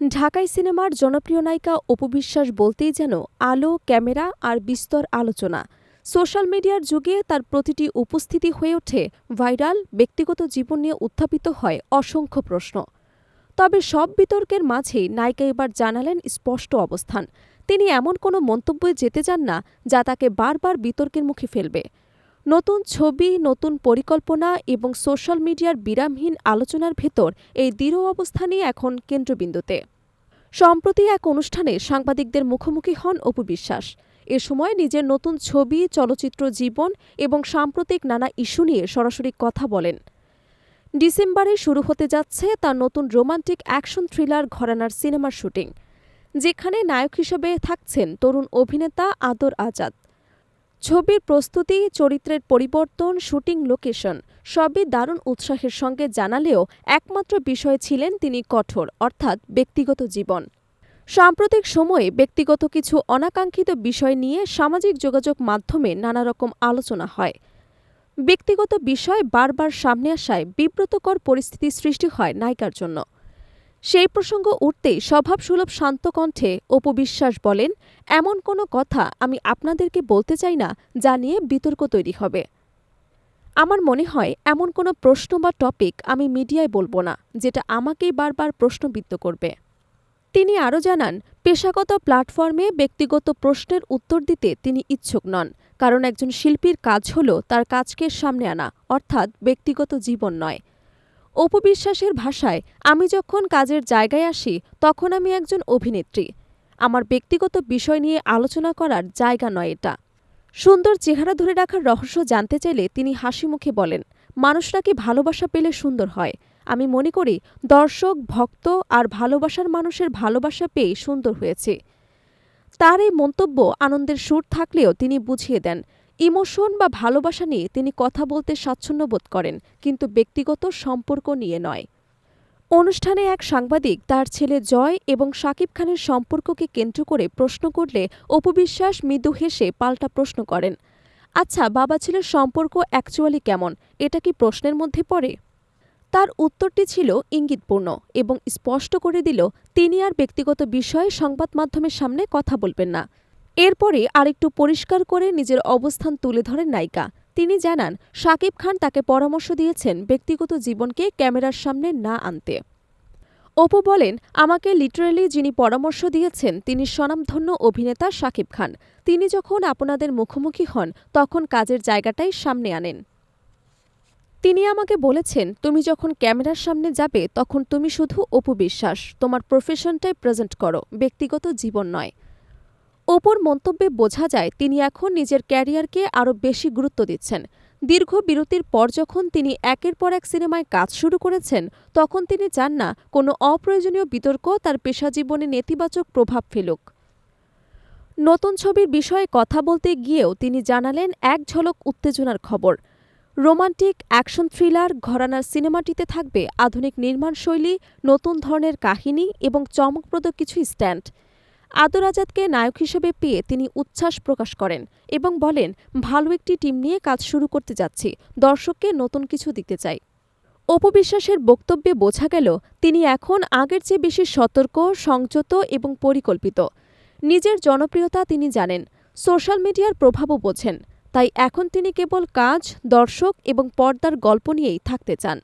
ঢাকাই সিনেমার জনপ্রিয় নায়িকা অপু বিশ্বাস বলতেই যেন আলো, ক্যামেরা আর বিস্তর আলোচনা। সোশ্যাল মিডিয়ার যুগে তার প্রতিটি উপস্থিতি হয়ে ওঠে ভাইরাল, ব্যক্তিগত জীবন নিয়ে উত্থাপিত হয় অসংখ্য প্রশ্ন। তবে সব বিতর্কের মাঝেই নায়িকা এবার জানালেন স্পষ্ট অবস্থান। তিনি এমন কোনো মন্তব্যে যেতে চান না যা তাকে বারবার বিতর্কের মুখে ফেলবে। নতুন ছবি, নতুন পরিকল্পনা এবং সোশ্যাল মিডিয়ার বিরামহীন আলোচনার ভেতর এই দৃঢ় অবস্থানই এখন কেন্দ্রবিন্দুতে। সম্প্রতি এক অনুষ্ঠানে সাংবাদিকদের মুখোমুখি হন অপু বিশ্বাস। এ সময় নিজের নতুন ছবি, চলচ্চিত্র জীবন এবং সাম্প্রতিক নানা ইস্যু নিয়ে সরাসরি কথা বলেন। ডিসেম্বরে শুরু হতে যাচ্ছে তার নতুন রোমান্টিক অ্যাকশন থ্রিলার ঘরানার সিনেমার শুটিং, যেখানে নায়ক হিসেবে থাকছেন তরুণ অভিনেতা আদর আজাদ। ছবির প্রস্তুতি, চরিত্রের পরিবর্তন, শুটিং লোকেশন সবই দারুণ উৎসাহের সঙ্গে জানালেও একমাত্র বিষয় ছিলেন তিনি কঠোর, অর্থাৎ ব্যক্তিগত জীবন। সাম্প্রতিক সময়ে ব্যক্তিগত কিছু অনাকাঙ্ক্ষিত বিষয় নিয়ে সামাজিক যোগাযোগ মাধ্যমে নানা রকম আলোচনা হয়। ব্যক্তিগত বিষয় বারবার সামনে আসায় বিব্রতকর পরিস্থিতি সৃষ্টি হয় নায়িকার জন্য। সেই প্রসঙ্গ উঠতেই স্বভাবসুলভ শান্ত কণ্ঠে অপু বিশ্বাস বলেন, এমন কোনো কথা আমি আপনাদেরকে বলতে চাই না, যা নিয়ে বিতর্ক তৈরি হবে। আমার মনে হয় এমন কোনো প্রশ্ন বা টপিক আমি মিডিয়ায় বলব না, যেটা আমাকেই বারবার প্রশ্নবিদ্ধ করবে। তিনি আরও জানান, পেশাগত প্ল্যাটফর্মে ব্যক্তিগত প্রশ্নের উত্তর দিতে তিনি ইচ্ছুক নন, কারণ একজন শিল্পীর কাজ হল তার কাজকে সামনে আনা, অর্থাৎ ব্যক্তিগত জীবন নয়। অপবিশ্বাসের ভাষায় আমি যখন কাজের জায়গায় আসি, তখন আমি একজন অভিনেত্রী। আমার ব্যক্তিগত বিষয় নিয়ে আলোচনা করার জায়গা নয় এটা। সুন্দর চেহারা ধরে রাখার রহস্য জানতে চাইলে তিনি হাসি মুখে বলেন, মানুষরা কি ভালোবাসা পেলে সুন্দর হয়? আমি মনে করি দর্শক, ভক্ত আর ভালোবাসার মানুষের ভালোবাসা পেয়ে সুন্দর হয়েছে। তার এই মন্তব্য আনন্দের সুর থাকলেও তিনি বুঝিয়ে দেন ইমোশন বা ভালোবাসা নিয়ে তিনি কথা বলতে স্বাচ্ছন্দ্য বোধ করেন, কিন্তু ব্যক্তিগত সম্পর্ক নিয়ে নয়। অনুষ্ঠানে এক সাংবাদিক তার ছেলে জয় এবং শাকিব খানের সম্পর্ককে কেন্দ্র করে প্রশ্ন করলে অপবিশ্বাস মৃদু হেসে পাল্টা প্রশ্ন করেন আচ্ছা বাবা ছেলের সম্পর্ক অ্যাকচুয়ালি কেমন? এটা কি প্রশ্নের মধ্যে পড়ে? তার উত্তরটি ছিল ইঙ্গিতপূর্ণ এবং স্পষ্ট করে দিল, তিনি আর ব্যক্তিগত বিষয়ে সংবাদ মাধ্যমের সামনে কথা বলবেন না। এরপরে আরেকটু পরিষ্কার করে নিজের অবস্থান তুলে ধরেন নায়িকা। তিনি জানান, শাকিব খান তাকে পরামর্শ দিয়েছেন ব্যক্তিগত জীবনকে ক্যামেরার সামনে না আনতে। অপু বলেন, আমাকে লিটারেলি যিনি পরামর্শ দিয়েছেন, তিনি স্বনামধন্য অভিনেতা শাকিব খান। তিনি যখন আপনাদের মুখোমুখি হন, তখন কাজের জায়গাটাই সামনে আনেন। তিনি আমাকে বলেছেন, তুমি যখন ক্যামেরার সামনে যাবে, তখন তুমি শুধু অপু বিশ্বাস। তোমার প্রফেশনটাই প্রেজেন্ট করো। ব্যক্তিগত জীবন নয়। অপুর মন্তব্যে বোঝা যায়, তিনি এখন নিজের ক্যারিয়ারকে আরও বেশি গুরুত্ব দিচ্ছেন। দীর্ঘ বিরতির পর যখন তিনি একের পর এক সিনেমায় কাজ শুরু করেছেন, তখন তিনি চান না কোনো অপ্রয়োজনীয় বিতর্ক তার পেশাজীবনে নেতিবাচক প্রভাব ফেলুক। নতুন ছবির বিষয়ে কথা বলতে গিয়েও তিনি জানালেন, এক ঝলক উত্তেজনার খবর। রোমান্টিক অ্যাকশন থ্রিলার ঘরানার সিনেমাটিতে থাকবে আধুনিক নির্মাণশৈলী, নতুন ধরনের কাহিনী এবং চমকপ্রদ কিছু স্ট্যান্ড। আদর আজাদকে নায়ক হিসেবে পেয়ে তিনি উচ্ছ্বাস প্রকাশ করেন এবং বলেন, ভালো একটি টিম নিয়ে কাজ শুরু করতে যাচ্ছি, দর্শককে নতুন কিছু দিতে চাই। অপবিশ্বাসের বক্তব্যে বোঝা গেল, তিনি এখন আগের চেয়ে বেশি সতর্ক, সংযত এবং পরিকল্পিত। নিজের জনপ্রিয়তা তিনি জানেন, সোশ্যাল মিডিয়ার প্রভাবও বোঝেন, তাই এখন তিনি কেবল কাজ, দর্শক এবং পর্দার গল্প নিয়েই থাকতে চান।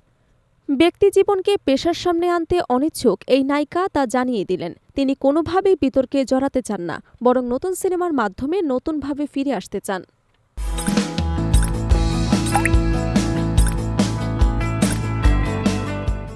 ব্যক্তিজীবনকে পেশার সামনে আনতে অনিচ্ছুক এই নায়িকা তা জানিয়ে দিলেন। তিনি কোনোভাবেই বিতর্কে জড়াতে চান না, বরং নতুন সিনেমার মাধ্যমে নতুনভাবে ফিরে আসতে চান।